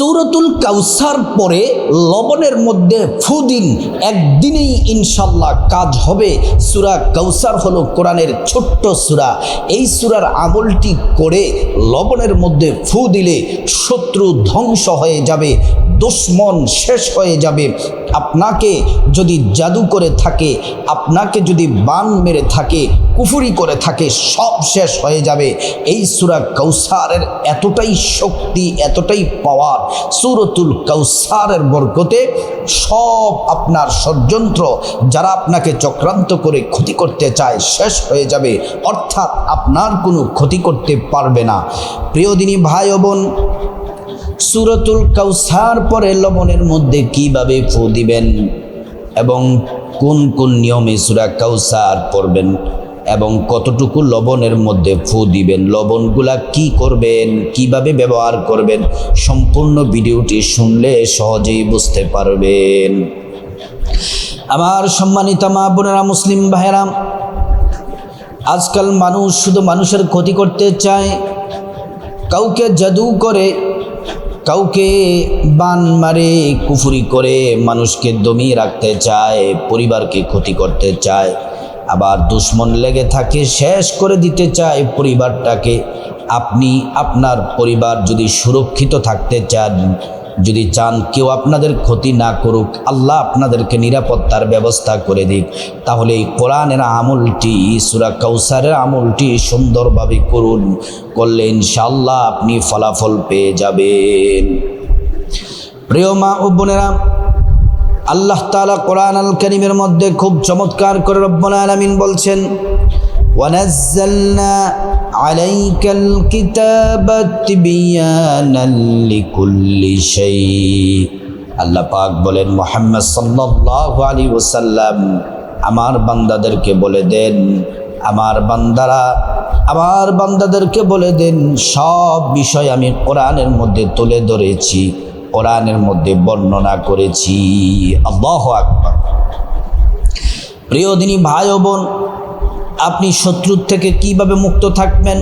সৌরতুল কাউসার পরে লবণের মধ্যে ফুদিন একদিনেই ইনশাল্লাহ কাজ হবে। সুরা কাউসার হলো কোরআনের ছোট্ট সুরা। এই সুরার আমলটি করে লবণের মধ্যে ফু দিলে শত্রু ধ্বংস হয়ে যাবে। দুশ্মন শেষ হয়ে যাবে। আপনাকে যদি জাদু করে থাকে, আপনাকে যদি বান মেরে থাকে, কুফুরি করে থাকে, সব শেষ হয়ে যাবে। এই সুরা কৌসারের এতটাই শক্তি, এতটাই পাওয়ার সুরতুল কৌসারের বরকতে সব আপনার ষড়যন্ত্র যারা আপনাকে চক্রান্ত করে ক্ষতি করতে চায়, শেষ হয়ে যাবে। অর্থাৎ আপনার কোনো ক্ষতি করতে পারবে না। প্রিয় দিনী ভাই বোন সুরতুল কাউসার পরে লবণের মধ্যে কীভাবে ফু দিবেন? এবং কোন কোন নিয়মে সুরা কাউসার পড়বেন? এবং কতটুকু লবণের মধ্যে ফু দিবেন? লবণগুলা কি করবেন? কীভাবে ব্যবহার করবেন? সম্পূর্ণ ভিডিওটি শুনলে সহজেই বুঝতে পারবেন। আমার সম্মানিত মা বোনেরা মুসলিম ভাইরা আজকাল মানুষ শুধু মানুষের ক্ষতি করতে চায়, কাউকে জাদু করে কাউকে বান মারে, কুফুরি করে, মানুষকে দমিয়ে রাখতে চায়, পরিবারকে ক্ষতি করতে চায়, আবার দুশ্মন লেগে থাকে, শেষ করে দিতে চায় পরিবারটাকে। আপনি, আপনার পরিবার যদি সুরক্ষিত থাকতে চান যদি চান কেউ আপনাদের ক্ষতি না করুক, আল্লাহ আপনাদেরকে নিরাপত্তার ব্যবস্থা করে দিক। তাহলে এই কোরআনের আমলটি সুরা কৌসারের আমলটি সুন্দরভাবে করুন। করলে ইনশাল্লাহ আপনি ফলাফল পেয়ে যাবেন। প্রিয় মা ও বোনেরা, আল্লাহ তালা কোরআন আল করিমের মধ্যে খুব চমৎকার করে রব্বুল আলামিন বলছেন ونزلنا عليك الكتاب تبيانا لكل شيء আল্লাহ পাক বলেন মোহাম্মদ সাল্লাল্লাহু আলাইহি ওয়াসাল্লাম আমার বান্দাদেরকে বলে দেন আমার বান্দারা আমার বান্দাদেরকে বলে দেন সব বিষয় আমি কোরআনের মধ্যে তুলে ধরেছি কোরআনের মধ্যে বর্ণনা করেছি আল্লাহ আকবার প্রিয় দিনী ভাই ও বোন আপনি শত্রুর থেকে কীভাবে মুক্ত থাকবেন?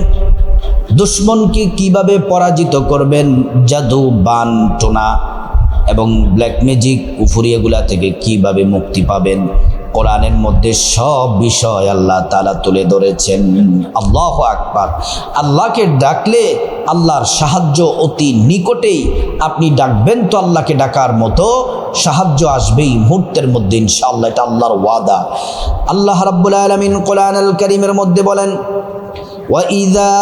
দুশ্মনকে কীভাবে পরাজিত করবেন? জাদু, বান, টোনা এবং ব্ল্যাক ম্যাজিক উফুরিয়াগুলা থেকে কীভাবে মুক্তি পাবেন? কোরআনের মধ্যে সব বিষয় আল্লাহ তালা তুলে ধরেছেন আল্লাহ আকবার আল্লাহকে ডাকলে আল্লাহর সাহায্য অতি নিকটেই আপনি ডাকবেন তো আল্লাহকে ডাকার মতো সাহায্য আসবেই মুহূর্তের মধ্যে ইনশাআল্লাহ এটা আল্লাহর ওয়াদা আল্লাহ রাব্বুল আলামিন কোরআন আল করিমের মধ্যে বলেন وإذا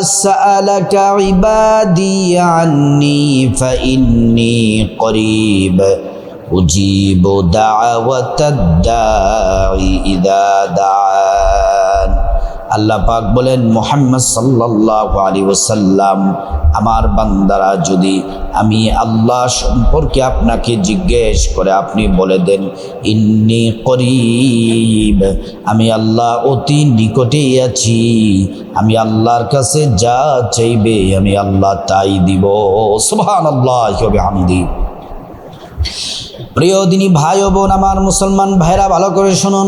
سألك عبادي عني فإني قريب أجيب دعوة الداعي إذا دعان আল্লাহ পাক বলেন মোহাম্মদ সাল্লাল্লাহু আলাইহি ওয়াসাল্লাম আমার বান্দারা যদি আমি আল্লাহ সম্পর্কে আপনাকে জিজ্ঞেস করে আপনি বলে দেন ইন্নি করিব আমি আল্লাহ অতি নিকটেই আছি আমি আল্লাহর কাছে যা চাইবে আমি আল্লাহ তাই দিব সুবহানাল্লাহ হবে হামদি প্রিয় দিনী ভাই ও বোন, আমার মুসলমান ভাইরা, ভালো করে শুনুন।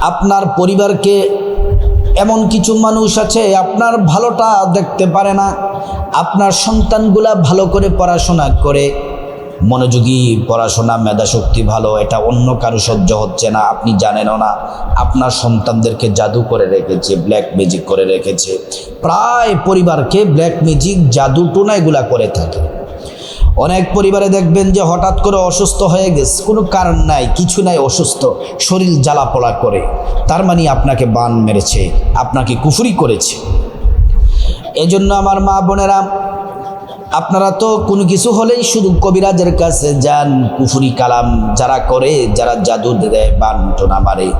আপনার পরিবারকে এমন কিছু মানুষ আছে, আপনার ভালোটা দেখতে পারে না। আপনার সন্তানগুলা ভালো করে পড়াশোনা করে। মনোযোগী, পড়াশোনা, মেধাশক্তি ভালো, এটা অন্য কারও সহ্য হচ্ছে না, আপনি জানেনও না। আপনার সন্তানদেরকে জাদু করে রেখেছে ব্ল্যাক ম্যাজিক করে রেখেছে। প্রায় পরিবারকে ব্ল্যাক ম্যাজিক জাদু টোনা এগুলা করে থাকে। অনেক পরিবারে দেখবেন যে হঠাৎ করে অসুস্থ হয়ে গেছে। কোনো কারণ নাই, কিছু নাই, অসুস্থ। শরীর জ্বালাপোড়া করে। তার মানে আপনাকে বান মেরেছে, আপনাকে কুফুরি করেছে। এজন্য আমার মা বোনেরা, আপনারা তো কোনো কিছু হলেই শুধু কবিরাজের কাছে যান, কুফুরি কালাম যারা করে, যারা জাদু দেয়, বান টোনা মারে।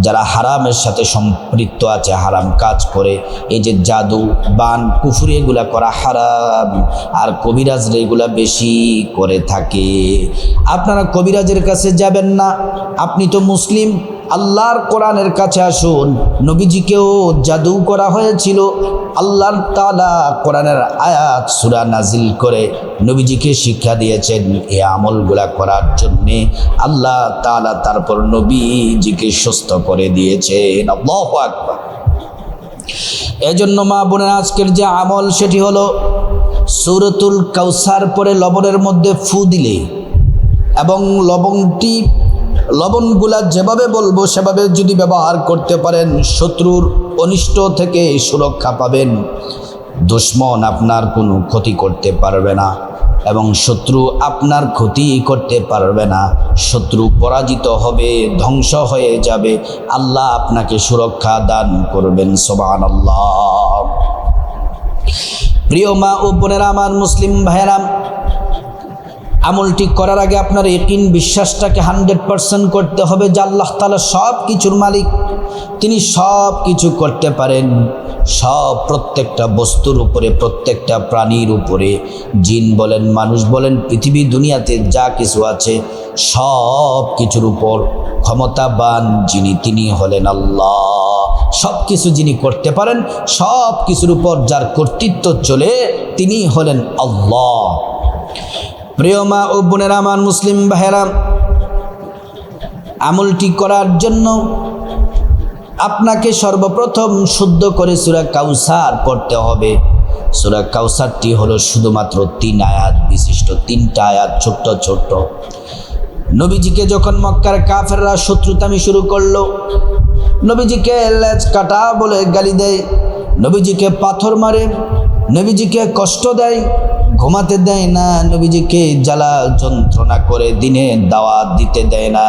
যারা হারামের সাথে সম্পৃক্ত আছে, হারাম কাজ করে, এই যে জাদু, বান, কুফুরি এগুলা করা হারাম। আর কবিরাজরা এগুলা বেশি করে থাকে। আপনারা কবিরাজের কাছে যাবেন না। আপনি তো মুসলিম। আল্লাহর কোরআনের কাছে আসুন। নবীজিকেও জাদু করা হয়েছিল। আল্লাহর তালা কোরআনের আয়াত, সুরা নাজিল করে নবীজিকে শিক্ষা দিয়েছেন এই আমলগুলা করার জন্যে। আল্লাহ তালা তারপর নবীজিকে সুস্থ করে দিয়েছেন। এজন্য মা বোনের, আজকের যে আমল সেটি হলো সুরতুল কাউসার পরে লবণের মধ্যে ফু দিলে এবং লবণটি লবণগুলা যেভাবে বলব, সেভাবে যদি ব্যবহার করতে পারেন, শত্রুর অনিষ্ট থেকে সুরক্ষা পাবেন। দুশ্মন আপনার কোনো ক্ষতি করতে পারবে না এবং শত্রু আপনার ক্ষতি করতে পারবে না। শত্রু পরাজিত হবে, ধ্বংস হয়ে যাবে। আল্লাহ আপনাকে সুরক্ষা দান করবেন সোবান আল্লাহ প্রিয় মা ও বোনেরা, আমার মুসলিম ভাইয়েরাম আমলটি করার আগে আপনার একিন বিশ্বাসটাকে হান্ড্রেড পারসেন্ট করতে হবে যে আল্লাহ তালা সব কিছুর মালিক। তিনি সব কিছু করতে পারেন। সব প্রত্যেকটা বস্তুর উপরে, প্রত্যেকটা প্রাণীর উপরে। জিন বলেন, মানুষ বলেন, পৃথিবী, দুনিয়াতে যা কিছু আছে সব কিছুর উপর ক্ষমতাবান যিনি, তিনি হলেন আল্লাহ। সব কিছু যিনি করতে পারেন, সব কিছুর উপর যার কর্তৃত্ব চলে, তিনি হলেন আল্লাহ। প্রিয় মা ও বোনেরা, আমার মুসলিম ভাইয়েরা, আমলটি করার জন্য আপনাকে সর্বপ্রথম শুদ্ধ করে সুরা কাউসার পড়তে হবে। সুরা কাউসারটি হলো শুধুমাত্র তিন আয়াত, বিশিষ্ট তিনটা আয়াত, ছোট্ট ছোট্ট। নবীজিকে যখন মক্কার কাফেররা শত্রুতামি শুরু করল, নবীজিকে লেজ কাটা বলে গালি দেয়, নবীজিকে পাথর মারে, নবীজিকে কষ্ট দেয় ঘুমাতে দেয় না, নবীজিকে জ্বালা যন্ত্রণা করে দিনে দাওয়াত দিতে দেয় না।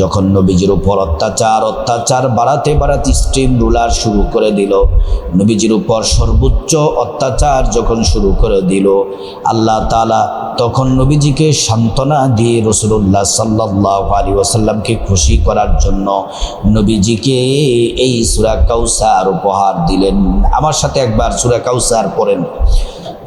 যখন নবীজির উপর অত্যাচার অত্যাচার বাড়াতে বাড়াতে স্ট্রিম রুলার শুরু করে দিল। নবীজির উপর সর্বোচ্চ অত্যাচার যখন শুরু করে দিল, আল্লাহ তালা তখন নবীজিকে সান্ত্বনা দিয়ে রসুল্লাহ সাল্লাহ আলী ওসাল্লামকে খুশি করার জন্য নবীজিকে এই সুরা কাউসার উপহার দিলেন। আমার সাথে একবার সুরা কাউসার পড়েন।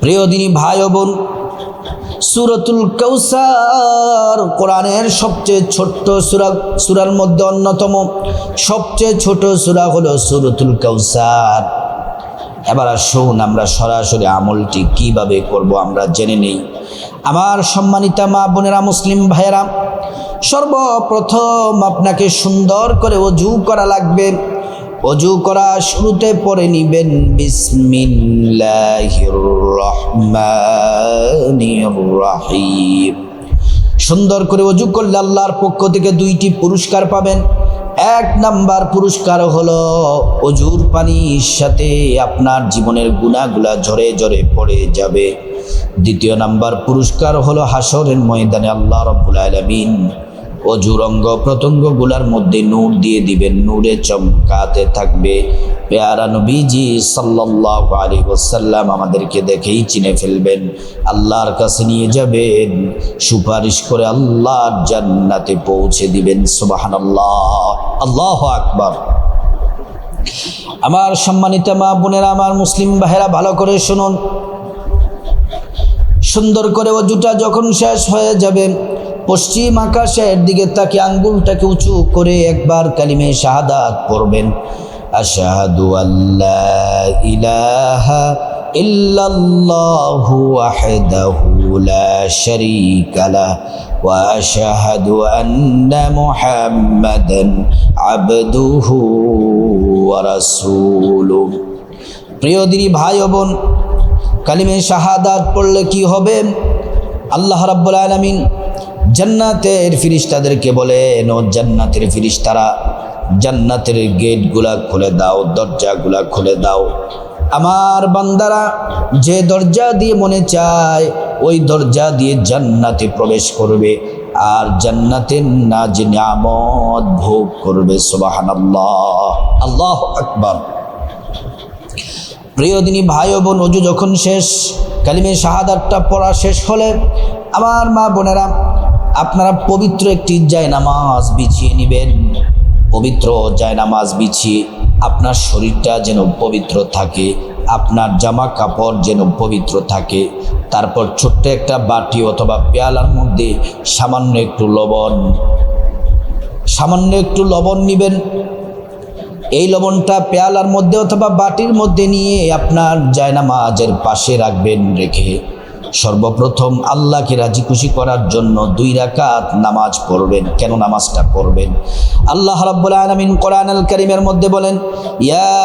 প্রিয় দিনী ভাই বোন, সুরতুল কৌসার কোরআনের সবচেয়ে ছোট্ট সুরা, সুরার মধ্যে অন্যতম সবচেয়ে ছোট সুরা হলো সুরতুল কৌসার এবার আসুন আমরা সরাসরি আমলটি কীভাবে করব আমরা জেনে নেই। আমার সম্মানিতা মা বোনেরা, মুসলিম ভাইয়েরা, সর্বপ্রথম আপনাকে সুন্দর করে অজু করা লাগবে। অজু করা শুরুতে পরে নিবেন বিসমিল্লাহির সুন্দর করে অজু করলে আল্লাহর পক্ষ থেকে দুইটি পুরস্কার পাবেন। এক নাম্বার পুরস্কার হলো অজুর পানির সাথে আপনার জীবনের গুণাগুলা ঝরে ঝরে পড়ে যাবে। দ্বিতীয় নাম্বার পুরস্কার হলো হাসরের ময়দানে আল্লাহ রব্বুল আলমিন অজুর অঙ্গ প্রত্যঙ্গগুলার মধ্যে নূর দিয়ে দিবেন। নূরে চমকাতে থাকবে। পেয়ারা নবীজি সাল্লাহ আলী ওসাল্লাম আমাদেরকে দেখেই চিনে ফেলবেন। আল্লাহর কাছে নিয়ে যাবেন। সুপারিশ করে আল্লাহর জান্নাতে পৌঁছে দিবেন। সুবাহান আল্লাহ আল্লাহ আকবর। আমার সম্মানিত মা বোনেরা, আমার মুসলিম ভাইরা ভালো করে শুনুন। সুন্দর করে অজুটা যখন শেষ হয়ে যাবে পশ্চিম আকাশের দিকে তাকে আঙ্গুলটাকে উঁচু করে একবার কালিমে শাহাদাত পড়বেন। আশাহাদু আল্লাহ ইলাহা ইল্লাল্লাহু ওয়াহদাহু লা শারীকা লাহ ওয়া আশহাদু আন্না মুহাম্মাদান আবদুহু ওয়া রাসূলুহু। প্রিয় দিনী ভাই ও বোন, কালিমে শাহাদাত পড়লে কি হবে? আল্লাহ রাব্বুল আলামিন জান্নাতের ফিরিস্তাদেরকে বলেন ও জান্নাতের ফিরিস্তারা, জান্নাতের গেটগুলা খুলে দাও, দরজাগুলা খুলে দাও। আমার বান্দারা যে দরজা দিয়ে মনে চায়, ওই দরজা দিয়ে জান্নাতে প্রবেশ করবে। আর জান্নাতের না যে নিয়ামত ভোগ করবে সুবাহান আল্লাহ আল্লাহ আকবর। প্রিয় দিনী ভাই ও বোন, অজু যখন শেষ, কালিমে শাহাদাতটা পড়া শেষ হলে, আমার মা বোনেরা আপনারা পবিত্র একটি জায়নামাজ বিছিয়ে নেবেন। পবিত্র জায়নামাজ বিছিয়ে আপনার শরীরটা যেন পবিত্র থাকে, আপনার জামা কাপড় যেন পবিত্র থাকে। তারপর ছোট্ট একটা বাটি অথবা পেয়ালার মধ্যে সামান্য একটু লবণ, সামান্য একটু লবণ নেবেন। এই লবণটা পেয়ালার মধ্যে অথবা বাটির মধ্যে নিয়ে আপনার জায়নামাজের পাশে রাখবেন রেখে। সর্বপ্রথম আল্লাহকে রাজি খুশি করার জন্য দুই রাকাত নামাজ পড়বেন। কেন নামাজটা পড়বেন? আল্লাহ রাব্বুল আলামিন কোরআন আল কারীমের মধ্যে বলেন, ইয়া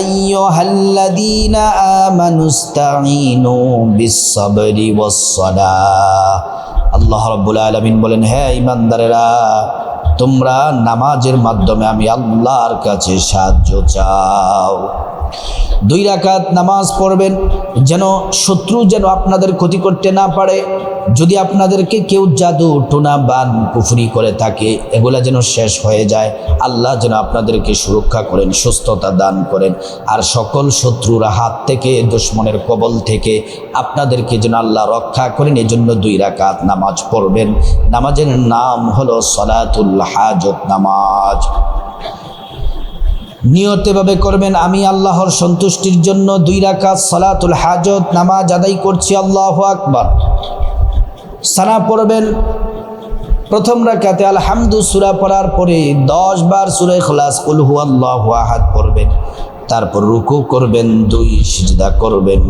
আইয়ুহাল্লাযীনা আমানুস্তাঈনু বিস-সাবরি ওয়াস-সালাহ। আল্লাহ রাব্বুল আলামিন বলেন হ্যাঁ ইমানদারেরা তোমরা নামাজের মাধ্যমে আমি আল্লাহর কাছে সাহায্য চাও। দুই রাকাত নামাজ পড়বেন, যেন শত্রু যেন আপনাদের ক্ষতি করতে না পারে। যদি আপনাদেরকে কেউ জাদু, টোনা, বান পুফুরি করে থাকে, এগুলা যেন শেষ হয়ে যায়। আল্লাহ যেন আপনাদেরকে সুরক্ষা করেন, সুস্থতা দান করেন। আর সকল শত্রুর হাত থেকে, দুশ্মনের কবল থেকে আপনাদেরকে যেন আল্লাহ রক্ষা করেন, এজন্য দুই রাকাত নামাজ পড়বেন। নামাজের নাম হলো সলাতুল হাজত নামাজ। নিয়তেভাবে করবেন, আমি আল্লাহর সন্তুষ্টির জন্য দুই রাকাত সালাতুল হাজত নামাজ আদাই করছি, আল্লাহ আকবার। সানা পড়বেন, প্রথম রাকাতে আলহামদু সুরা পড়ার পরে দশ বার সুরে খলাস কুলহু আল্লাহ আহাদ পড়বেন, তারপর রুকু করবেন, দুই সিজদা করবেন।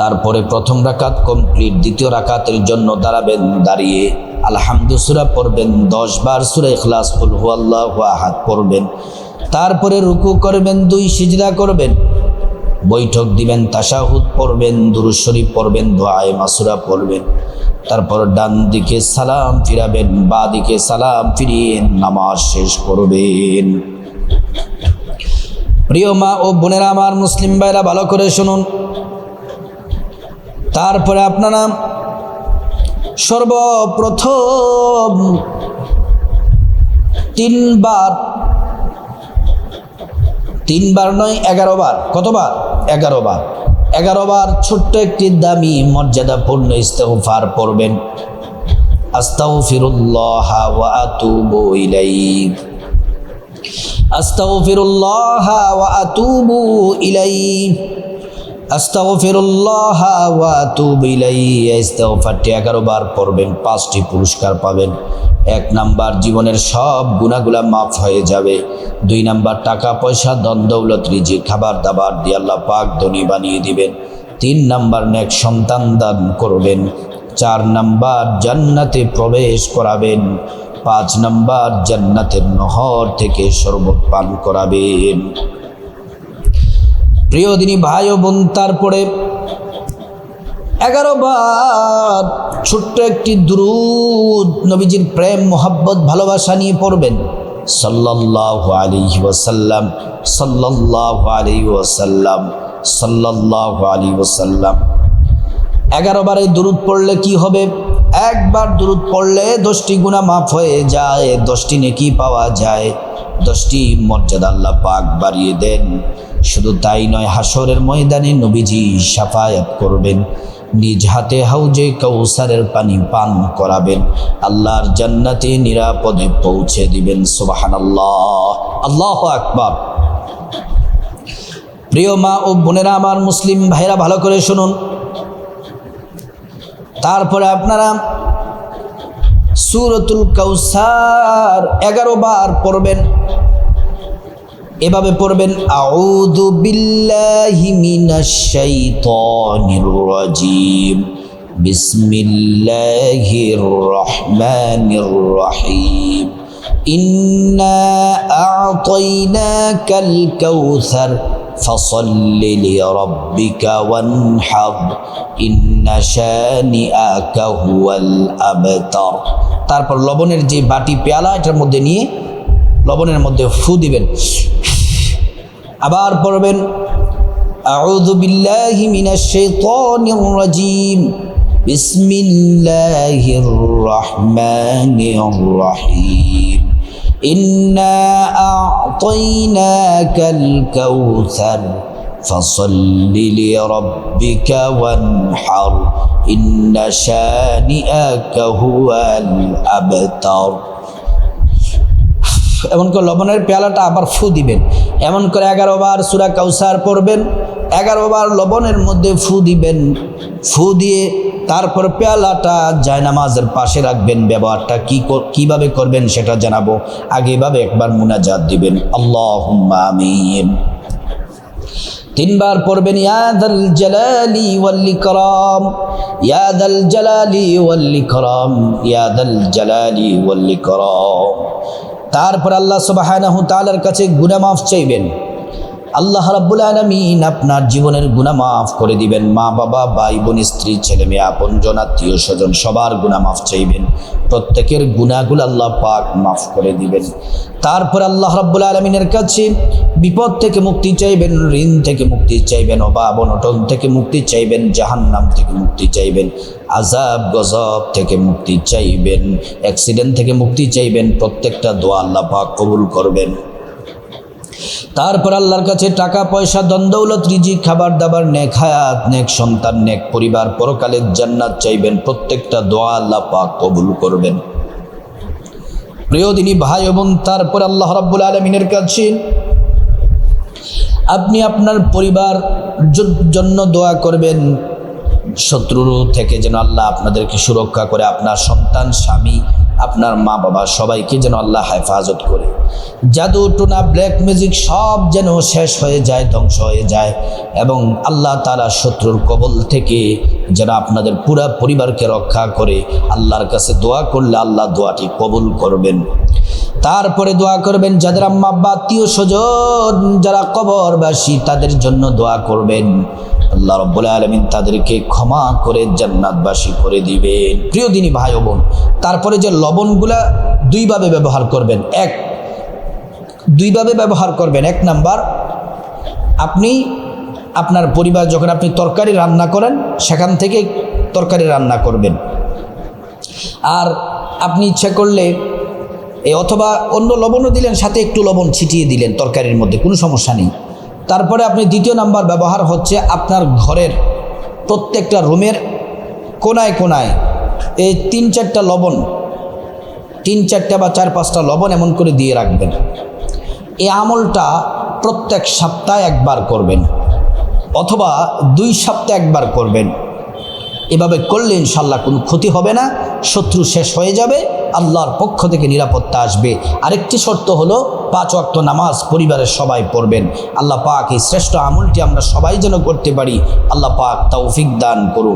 তারপরে প্রথম রাকাত কমপ্লিট, দ্বিতীয় রাকাতের জন্য দাঁড়াবেন, দাঁড়িয়ে আলহামদুসুরা পড়বেন, দশ বার সুরা ইখলাস কুলহু আল্লাহ আহাদ পড়বেন, তারপরে রুকু করবেন, দুই সিজদা করবেন, বৈঠক দিবেন, তাশাহুদ পড়বেন, দুরুদ শরীফ পড়বেন, দোয়ায় মাসুরা পড়বেন, তারপর ডান দিকে সালাম ফিরাবেন, বা দিকে সালাম ফিরিয়ে নামাজ শেষ করবেন। প্রিয় মা ও বোনেরা, আমার মুসলিম ভাইরা, ভালো করে শুনুন। তারপরে আপনারা সর্বপ্রথম তিনবার। তিনবার নয় এগারো বার কতবার? এগারো বার এগারো বার ছোট্ট একটি দামি মর্যাদাপূর্ণ ইস্তেগফার পড়বেন। আস্তাগফিরুল্লাহ ওয়া আতুবু আস্তাগফিরুল্লাহ ওয়া আতুবু আস্তাগফিরুল্লাহ ওয়া আতুবু ইলাইহি ইস্তেগফারটি বার পড়বেন, পাঁচটি পুরস্কার পাবেন। এক নাম্বার, জীবনের সব গুণাগুলা মাফ হয়ে যাবে। দুই নাম্বার, টাকা, পয়সা দন দৌলত রিজি খাবার, দাবার দিয়ে আল্লাহ পাক ধনী বানিয়ে দিবেন। তিন নাম্বার, নেক সন্তান দান করবেন। চার নাম্বার, জান্নাতে প্রবেশ করাবেন। পাঁচ নাম্বার, জান্নাতের নহর থেকে শরবত পান করাবেন। প্রিয় দিনী ভাই ও বোন, তারপরে এগারো বার ছোট্ট একটি দ্রুদ নবীজির প্রেম, মোহাব্বত, ভালোবাসা নিয়ে পড়বেন। সাল্লাহ আলী ওয়াসাল্লাম সাল্লাহ আলী ওয়াসাল্লাম সাল্লাহ আলী ওয়াসাল্লাম। এগারো বারে দুরুদ পড়লে কি হবে? একবার দুরুদ পড়লে দশটি গুণা মাফ হয়ে যায়, দশটি নেকি পাওয়া যায়, দশটি মর্যাদা আল্লাহ পাক বাড়িয়ে দেন। শুধু তাই নয় হাসরের ময়দানে নবীজি সাফায়াত করবেন। নিজ হাতে হাউজে কৌসারের পানি পান করাবেন। আল্লাহর জান্নাতে নিরাপদে পৌঁছে দিবেন সুবাহান আল্লাহ আল্লাহ আকবার। প্রিয় মা ও বোনেরা, আমার মুসলিম ভাইরা ভালো করে শুনুন। তারপরে আপনারা সুরতুল কৌসার এগারো বার পড়বেন। এভাবে পড়বেন আউযু বিল্লাহি মিনাশ শাইতানির রাজিম বিসমিল্লাহির রহমানির রহিম ইন্না আ'তাইনাকাল কাউসার فصل لربك وانحر إن شانئك هو الأبتر তারপর লবণের যে বাটি পেয়ালা এটার মধ্যে নিয়ে লবণের মধ্যে ফু দিবেন আবার পড়বেন أعوذ بالله من الشيطان الرجيم بسم الله الرحمن الرحيم إنا أعطيناك الكوثر فصل لربك وانحر إن شانئك هو الأبتر এমন করে লবণের পেয়ালাটা আবার ফু দিবেন। এমন করে এগারো বার সুরা কাউসার পড়বেন। এগারো বার লবণের মধ্যে ফু দিবেন। ফু দিয়ে তারপর পেয়ালাটা জায়নামাজের পাশে রাখবেন। ব্যবহারটা কি কীভাবে করবেন সেটা জানাব। আগে এভাবে একবার মুনাজাত দিবেন। আল্লাহ আমিন। তিনবার পড়বেন ইয়াদাল জালালি ওয়াল ইকরাম ইয়াদাল জালালি ওয়াল ইকরাম ইয়াদাল জালালি ওয়াল ইকরাম। তারপর আল্লাহ সুবহানাহু তাআলার কাছে গুনাহ মাফ চাইবেন। আল্লাহ রাব্বুল আলমিন আপনার জীবনের গুনাহ মাফ করে দিবেন। মা, বাবা, ভাই, বোন, স্ত্রী, ছেলে মেয়ে, আপনজন, আত্মীয় স্বজন, সবার গুনাহ মাফ চাইবেন। প্রত্যেকের গুনাহগুলো আল্লাহ পাক মাফ করে দিবেন। তারপর আল্লাহ রাব্বুল আলমিনের কাছে বিপদ থেকে মুক্তি চাইবেন, ঋণ থেকে মুক্তি চাইবেন, অভাব, অনটন থেকে মুক্তি চাইবেন, জাহান্নাম থেকে মুক্তি চাইবেন। আজাব গজব থেকে মুক্তি চাইবেন, অ্যাক্সিডেন্ট থেকে মুক্তি চাইবেন, প্রত্যেকটা দোয়া আল্লাহ পাক কবুল করবেন। তারপর আল্লাহর কাছে টাকা, পয়সা দ্বন্দ্বৌলত রিজি খাবার দাবার, নেক হায়াত, নেক সন্তান, নেক পরিবার পরকালের জান্নাত চাইবেন, প্রত্যেকটা দোয়া আল্লাহ পাক কবুল করবেন। প্রিয় ভাই এবং তারপর আল্লাহ রাব্বুল আলমিনের কাছে আপনি আপনার পরিবার জন্য দোয়া করবেন শত্রুর থেকে যেন আল্লাহ আপনাদেরকে সুরক্ষা করে, আপনার সন্তান, স্বামী, আপনার মা বাবা সবাইকে যেন আল্লাহ হেফাজত করে। জাদু, টুনা, ব্ল্যাক ম্যাজিক সব যেন শেষ হয়ে যায়, ধ্বংস হয়ে যায় এবং আল্লাহ তারা শত্রুর কবল থেকে যেন আপনাদের পুরা পরিবারকে রক্ষা করে, আল্লাহর কাছে দোয়া করলে আল্লাহ দোয়াটি কবুল করবেন। তারপরে দোয়া করবেন যাদের আম্মা আব্বা আত্মীয় স্বজন যারা কবরবাসী, তাদের জন্য দোয়া করবেন। আল্লাহ রব্বুল আলমিন তাদেরকে ক্ষমা করে জান্নাতবাসী করে দিবেন। প্রিয় দিনী ভাই বোন, তারপরে যে লবণগুলা দুইভাবে ব্যবহার করবেন। এক, দুইভাবে ব্যবহার করবেন। এক নাম্বার, আপনি আপনার পরিবার যখন আপনি তরকারি রান্না করেন, সেখান থেকে তরকারি রান্না করবেন। আর আপনি ইচ্ছা করলে এ অথবা অন্য লবণও দিলেন, সাথে একটু লবণ ছিটিয়ে দিলেন তরকারির মধ্যে, কোনো সমস্যা নেই। তারপরে আপনি দ্বিতীয় নাম্বার ব্যবহার হচ্ছে আপনার ঘরের প্রত্যেকটা রুমের কোনায় কোনায় এই তিন চারটা লবণ, তিন চারটা বা চার পাঁচটা লবণ এমন করে দিয়ে রাখবেন। এই আমলটা প্রত্যেক সপ্তাহে একবার করবেন অথবা দুই সপ্তাহে একবার করবেন। এভাবে করলে ইনশাল্লাহ কোনো ক্ষতি হবে না, শত্রু শেষ হয়ে যাবে, আল্লাহর পক্ষ থেকে নিরাপত্তা আসবে। আরেকটি শর্ত হলো, পাঁচ অক্ত নামাজ পরিবারের সবাই পড়বেন। আল্লাহ পাক এই শ্রেষ্ঠ আমলটি আমরা সবাই যেন করতে পারি, আল্লাহ পাক তৌফিক দান করুন।